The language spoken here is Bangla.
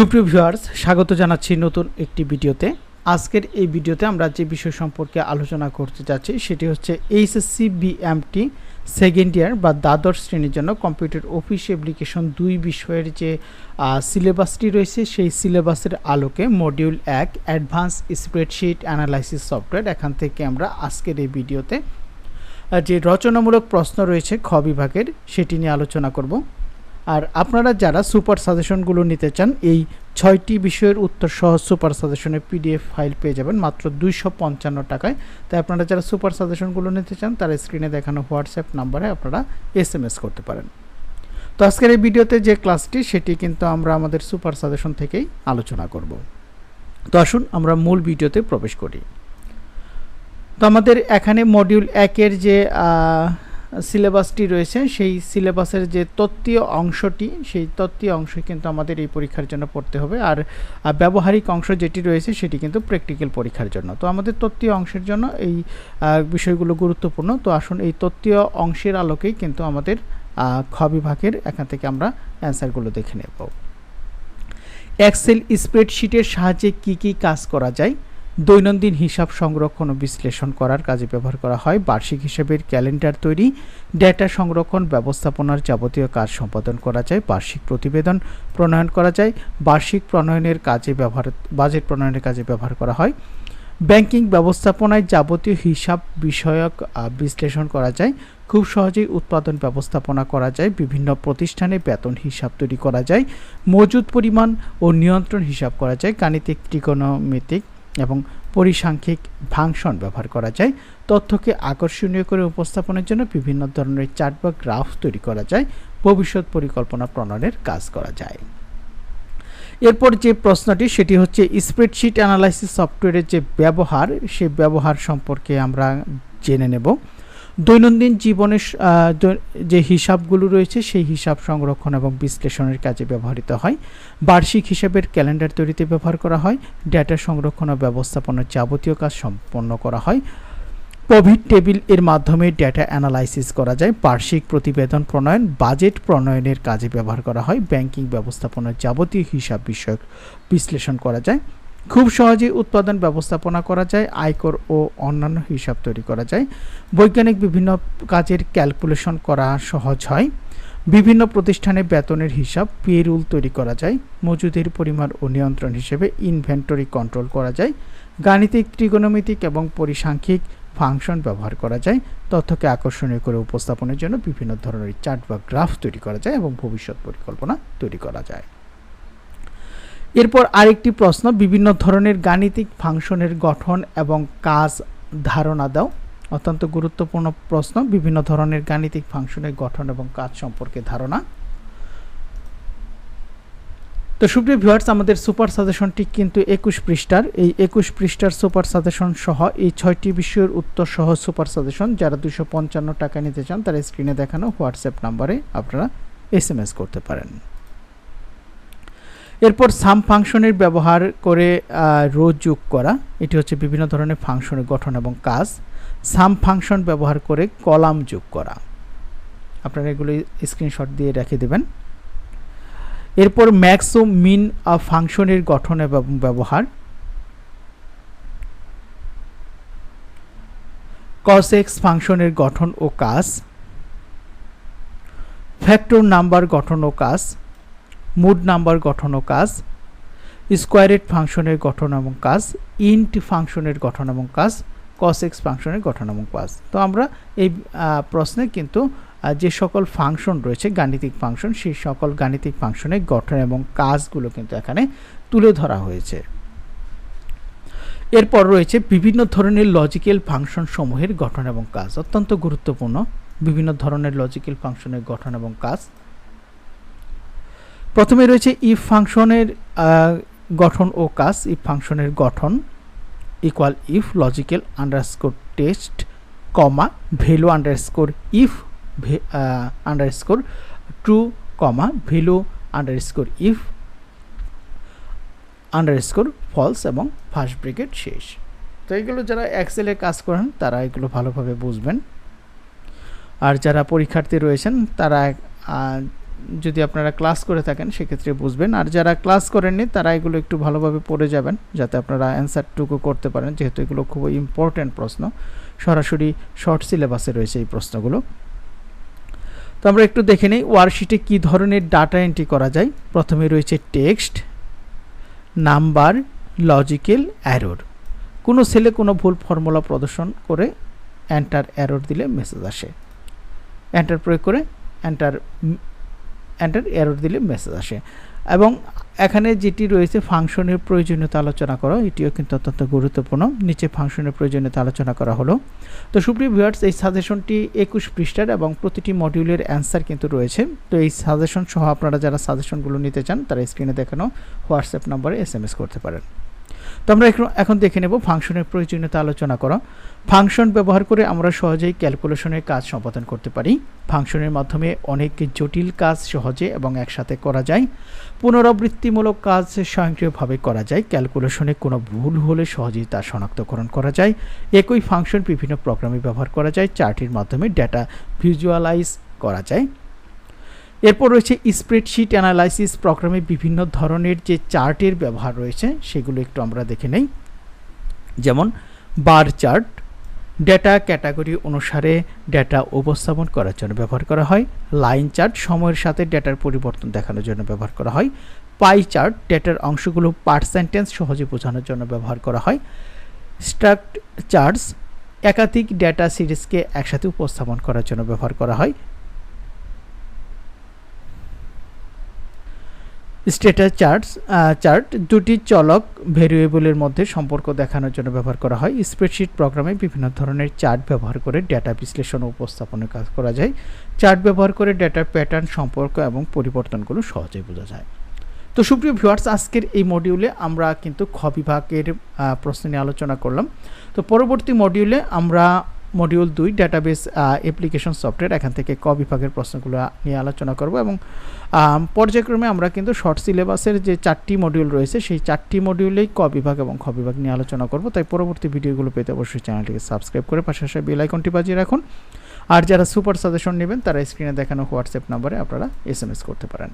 সুপ্রিয় ভিউয়ার্স, স্বাগত জানাচ্ছি নতুন একটি ভিডিওতে। আজকের এই ভিডিওতে আমরা যে বিষয় সম্পর্কে আলোচনা করতে যাচ্ছি, সেটি হচ্ছে এইচএসসি বিএমটি সেকেন্ড ইয়ার বা দ্বাদশ শ্রেণির জন্য কম্পিউটার অফিস অ্যাপ্লিকেশন দুই বিষয়ের যে সিলেবাসটি রয়েছে, সেই সিলেবাসের আলোকে মডিউল এক অ্যাডভান্স স্প্রেডশিট অ্যানালাইসিস সফটওয়্যার এখান থেকে আমরা আজকের এই ভিডিওতে যে রচনামূলক প্রশ্ন রয়েছে খ বিভাগের, সেটি নিয়ে আলোচনা করব। আর আপনারা যারা সুপার সাজেশনগুলো নিতে চান, এই ছয়টি বিষয়ের উত্তর সহ সুপার সাজেশনের পিডিএফ ফাইল পেয়ে যাবেন মাত্র দুইশো পঞ্চান্ন টাকায়। তাই আপনারা যারা সুপার সাজেশনগুলো নিতে চান, তারা স্ক্রিনে দেখানো হোয়াটসঅ্যাপ নাম্বারে আপনারা এস এম এস করতে পারেন। তো আজকের এই ভিডিওতে যে ক্লাসটি, সেটি কিন্তু আমরা আমাদের সুপার সাজেশন থেকেই আলোচনা করব। তো আসুন আমরা মূল ভিডিওতে প্রবেশ করি। তো আমাদের এখানে মডিউল একের যে সিলেবাসটি রয়েছে, সেই সিলেবাসের যে তত্ত্বীয় অংশটি, সেই তত্ত্বীয় অংশ কিন্তু আমাদের এই পরীক্ষার জন্য পড়তে হবে। আর ব্যবহারিক অংশ যেটি রয়েছে সেটি কিন্তু প্র্যাকটিক্যাল পরীক্ষার জন্য। তো আমাদের তত্ত্বীয় অংশের জন্য এই বিষয়গুলো গুরুত্বপূর্ণ। তো আসুন এই তত্ত্বীয় অংশের আলোকেই কিন্তু আমাদের খ বিভাগের এখান থেকে আমরা অ্যান্সারগুলো দেখে নেব। এক্সেল স্প্রেডশিটের সাহায্যে কি কি কাজ করা যায়? দৈনন্দিন হিসাব সংরক্ষণ ও বিশ্লেষণ করার কাজে ব্যবহার করা হয়। বার্ষিক হিসাবের ক্যালেন্ডার তৈরি, ডেটা সংরক্ষণ ব্যবস্থাপনার যাবতীয় কাজ সম্পাদন করা যায়, বার্ষিক প্রতিবেদন প্রণয়ন করা যায়, বার্ষিক প্রণয়নের কাজে ব্যবহার, বাজেট প্রণয়নের কাজে ব্যবহার করা হয়। ব্যাংকিং ব্যবস্থাপনায় যাবতীয় হিসাব বিষয়ক বিশ্লেষণ করা যায়। খুব সহজেই উৎপাদন ব্যবস্থাপনা করা যায়। বিভিন্ন প্রতিষ্ঠানে বেতন হিসাব তৈরি করা যায়। মজুদ পরিমাণ ও নিয়ন্ত্রণ হিসাব করা যায়। গাণিতিক, ত্রিকোণমিতিক এবং পরিসাংখ্যিক ফাংশন ব্যবহার করা যায়। তথ্যকে আকর্ষণীয় করে উপস্থাপনের জন্য বিভিন্ন ধরনের চার্ট বা গ্রাফ তৈরি করা যায়। ভবিষ্যৎ পরিকল্পনা প্রণয়নের কাজ করা যায়। এরপর যে প্রশ্নটি, সেটি হচ্ছে স্প্রেডশিট অ্যানালাইসিস সফটওয়্যারের যে ব্যবহার, সে ব্যবহার সম্পর্কে আমরা জেনে নেব। দৈনন্দিন জীবনের যে হিসাবগুলো রয়েছে, সেই হিসাব সংরক্ষণ এবং বিশ্লেষণের কাজে ব্যবহৃত হয়। বার্ষিক হিসাবের ক্যালেন্ডার তৈরিতে ব্যবহার করা হয়। ডেটা সংরক্ষণ ও ব্যবস্থাপনার যাবতীয় কাজ সম্পন্ন করা হয়। কোভিড টেবিলের মাধ্যমে ডেটা অ্যানালাইসিস করা যায়। বার্ষিক প্রতিবেদন প্রণয়ন, বাজেট প্রণয়নের কাজে ব্যবহার করা হয়। ব্যাংকিং ব্যবস্থাপনার যাবতীয় হিসাব বিষয়ক বিশ্লেষণ করা যায়। খুব সহজেই উৎপাদন ব্যবস্থাপনা করা যায়, আয়কর ও অন্যান্য হিসাব তৈরি করা যায়। বৈজ্ঞানিক বিভিন্ন কাজের ক্যালকুলেশন করা সহজ হয়। বিভিন্ন প্রতিষ্ঠানে বেতনের হিসাব পেরুল তৈরি করা যায়। মজুদের পরিমাণ ও নিয়ন্ত্রণ হিসেবে ইনভেন্টরি কন্ট্রোল করা যায়। গাণিতিক ত্রিকোণমিতিক এবং পরিসাংখ্যিক ফাংশন ব্যবহার করা যায়। তথ্যকে আকর্ষণীয় করে উপস্থাপনের জন্য বিভিন্ন ধরনের চার্ট বা গ্রাফ তৈরি করা যায় এবং ভবিষ্যৎ পরিকল্পনা তৈরি করা যায়। এরপর আরেকটি প্রশ্ন, বিভিন্ন ধরনের গাণিতিক ফাংশনের গঠন এবং কাজ ধারণা দাও। অত্যন্ত গুরুত্বপূর্ণ প্রশ্ন, বিভিন্ন ধরনের গাণিতিক ফাংশনের গঠন এবং কাজ সম্পর্কে ধারণা। তো সুপ্রিয় ভিউয়ার্স, আমাদের সুপার সাজেশনটি কিন্তু একুশ পৃষ্ঠার। এই একুশ পৃষ্ঠার সুপার সাজেশন সহ এই ছয়টি বিষয়ের উত্তর সহ সুপার সাজেশন। যারা দুশো পঞ্চান্ন টাকা নিতে চান, তারা স্ক্রিনে দেখানো হোয়াটসঅ্যাপ নাম্বারে আপনারা এস করতে পারেন। এরপর সাম ফাংশনের ব্যবহার করে রো যোগ করা। এটি হচ্ছে বিভিন্ন ধরনের ফাংশনের গঠন এবং কাজ। সাম ফাংশন ব্যবহার করে কলাম যোগ করা। আপনারা এগুলো স্ক্রিনশট দিয়ে রেখে দেবেন। এরপর ম্যাক্স ও মিন ফাংশনের গঠন এবং ব্যবহার। কস এক্স ফাংশনের গঠন ও কাজ। ফ্যাক্টর নাম্বার গঠন ও কাজ। মুড নাম্বার গঠন ও কাজ, স্কোয়ারেড ফাংশনের গঠন এবং কাজ, ইন্ট ফাংশনের গঠন এবং কাজ কস এক্স ফাংশনের গঠন এবং কাজ। তো আমরা এই প্রশ্নে কিন্তু যে সকল ফাংশন রয়েছে, গাণিতিক ফাংশন, সেই সকল গাণিতিক ফাংশনের গঠন এবং কাজগুলো কিন্তু এখানে তুলে ধরা হয়েছে। এরপর রয়েছে বিভিন্ন ধরনের লজিক্যাল ফাংশন সমূহের গঠন এবং কাজ, অত্যন্ত গুরুত্বপূর্ণ। বিভিন্ন ধরনের লজিক্যাল ফাংশনের গঠন এবং কাজ প্রথমে রয়েছে ইফ ফাংশনের গঠন ও কাজ ইফ ফাংশনের গঠন equal if logical underscore test comma value underscore if underscore true comma value underscore if underscore false এবং ফার্স্ট ব্রিগেড শেষ। তো এগুলো যারা এক্সেলে কাজ করেন, তারা এগুলো ভালোভাবে বুঝবেন। আর যারা পরীক্ষার্থী রয়েছেন, তারা যদি আপনারা ক্লাস করে থাকেন, সেক্ষেত্রে বুঝবেন। আর যারা ক্লাস করেননি, তারা এগুলো একটু ভালোভাবে পড়ে যাবেন, যাতে আপনারা অ্যান্সারটুকু করতে পারেন। যেহেতু এগুলো খুব ইম্পর্ট্যান্ট প্রশ্ন, সরাসরি শর্ট সিলেবাসে রয়েছে এই প্রশ্নগুলো। তো আমরা একটু দেখে নিই, ওয়ার্কশিটে কী ধরনের ডাটা এন্ট্রি করা যায়? প্রথমে রয়েছে টেক্সট, নাম্বার, লজিক্যাল অ্যারোর। কোনো সেলে কোনো ভুল ফর্মুলা প্রদর্শন করে এন্টার অ্যারোর দিলে মেসেজ আসে। এন্টার প্রয়োগ করে এন্টার এন্টার এরর দিলে মেসেজ আসে। এবং এখানে যেটি রয়েছে ফাংশনের প্রয়োজনীয়তা আলোচনা করা, এটিও কিন্তু অত্যন্ত গুরুত্বপূর্ণ। নিচে ফাংশনের প্রয়োজনীয়তা আলোচনা করা হলো। তো সুপ্রিয় ভিউয়ার্স এই সাজেশনটি একুশ পৃষ্ঠার এবং প্রতিটি মডিউলের অ্যান্সার কিন্তু রয়েছে। তো এই সাজেশন সহ আপনারা যারা সাজেশনগুলো নিতে চান, তারা স্ক্রিনে দেখানো হোয়াটসঅ্যাপ নম্বরে এস করতে পারেন। তো আমরা এখন দেখে নেব ফাংশনের প্রয়োজনীয়তা আলোচনা করা। ফাংশন ব্যবহার করে আমরা সহজেই ক্যালকুলেশনের কাজ সম্পাদন করতে পারি। ফাংশনের মাধ্যমে অনেক জটিল কাজ সহজে এবং একসাথে করা যায়। পুনরাবৃত্তিমূলক কাজ স্বয়ংক্রিয়ভাবে করা যায়। ক্যালকুলেশনে কোনো ভুল হলে সহজেই তা শনাক্তকরণ করা যায়। একই ফাংশন বিভিন্ন প্রোগ্রামে ব্যবহার করা যায়। চার্টের মাধ্যমে ডেটা ভিজুয়ালাইজ করা যায়। এরপর রয়েছে স্প্রেডশিট অ্যানালাইসিস প্রোগ্রামে বিভিন্ন ধরনের যে চার্টের ব্যবহার রয়েছে, সেগুলো একটু আমরা দেখে নেই। যেমন বার চার্ট ডেটা ক্যাটাগরি অনুসারে ডেটা উপস্থাপন করার জন্য ব্যবহার করা হয়। লাইন চার্ট সময়ের সাথে ডেটার পরিবর্তন দেখানোর জন্য ব্যবহার করা হয়। পাই চার্ট ডেটার অংশগুলো পার্সেন্টেন্স সহজে বোঝানোর জন্য ব্যবহার করা হয়। স্ট্রাক্ট চার্টস একাধিক ডেটা সিরিজকে একসাথে উপস্থাপন করার জন্য ব্যবহার করা হয়। স্ট্যাটাস চার্টস চার্ট দুটি চলক ভেরিয়েবলের মধ্যে সম্পর্ক দেখানোর জন্য ব্যবহার করা হয়। স্প্রেডশিট প্রোগ্রামে বিভিন্ন ধরনের চার্ট ব্যবহার করে ডেটা বিশ্লেষণ ও উপস্থাপনের কাজ করা যায়। চার্ট ব্যবহার করে ডেটার প্যাটার্ন সম্পর্ক এবং পরিবর্তনগুলো সহজেই বোঝা যায়। তো সুপ্রিয় ভিউয়ার্স, আজকের এই মডিউলে আমরা কিন্তু খ বিভাগের প্রশ্ন নিয়ে আলোচনা করলাম। তো পরবর্তী মডিউলে আমরা মডিউল দুই ডাটাবেস অ্যাপ্লিকেশন সফটওয়্যার এখান থেকে ক বিভাগের প্রশ্নগুলো নিয়ে আলোচনা করব এবং পর্যায়ক্রমে আমরা কিন্তু শর্ট সিলেবাসের যে চারটি মডিউল রয়েছে, সেই চারটি মডিউলেই ক বিভাগ এবং খ বিভাগ নিয়ে আলোচনা করব। তাই পরবর্তী ভিডিওগুলো পেতে অবশ্যই চ্যানেলটিকে সাবস্ক্রাইব করে পাশাপাশি বেল আইকনটি বাজিয়ে রাখুন। আর যারা সুপার সাজেশন নেবেন, তারা স্ক্রিনে দেখানো হোয়াটসঅ্যাপ নাম্বারে আপনারা এস করতে পারেন।